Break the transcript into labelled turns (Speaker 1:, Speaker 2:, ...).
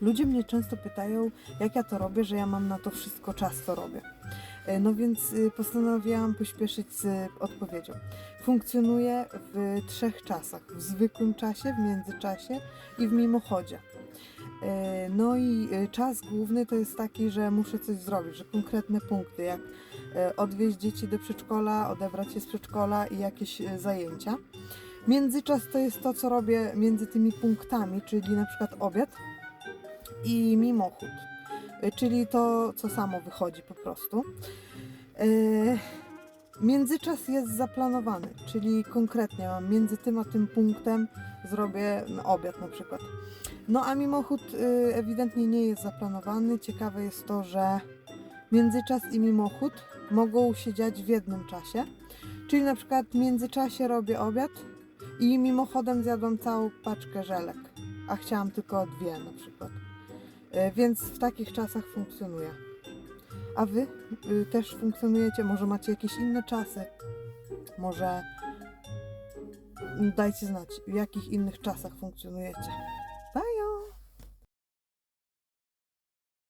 Speaker 1: Ludzie mnie często pytają, jak ja to robię, że ja mam na to wszystko czas, to robię. E, No więc y, postanowiłam pośpieszyć z odpowiedzią. Funkcjonuję w trzech czasach: w zwykłym czasie, w międzyczasie i w mimochodzie. E, No i y, czas główny to jest taki, że muszę coś zrobić, że konkretne punkty, jak e, odwieźć dzieci do przedszkola, odebrać je z przedszkola i jakieś e, zajęcia. Międzyczas to jest to, co robię między tymi punktami, czyli na przykład obiad i mimochód, y, czyli to, co samo wychodzi po prostu. Yy, Międzyczas jest zaplanowany, czyli konkretnie mam między tym a tym punktem zrobię no, obiad na przykład. No a mimochód y, ewidentnie nie jest zaplanowany. Ciekawe jest to, że międzyczas i mimochód mogą się dziać w jednym czasie. Czyli na przykład w międzyczasie robię obiad i mimochodem zjadłam całą paczkę żelek, a chciałam tylko dwie na przykład. E, Więc w takich czasach funkcjonuje. A wy y, też funkcjonujecie? Może macie jakieś inne czasy? Może mm, dajcie znać, w jakich innych czasach funkcjonujecie.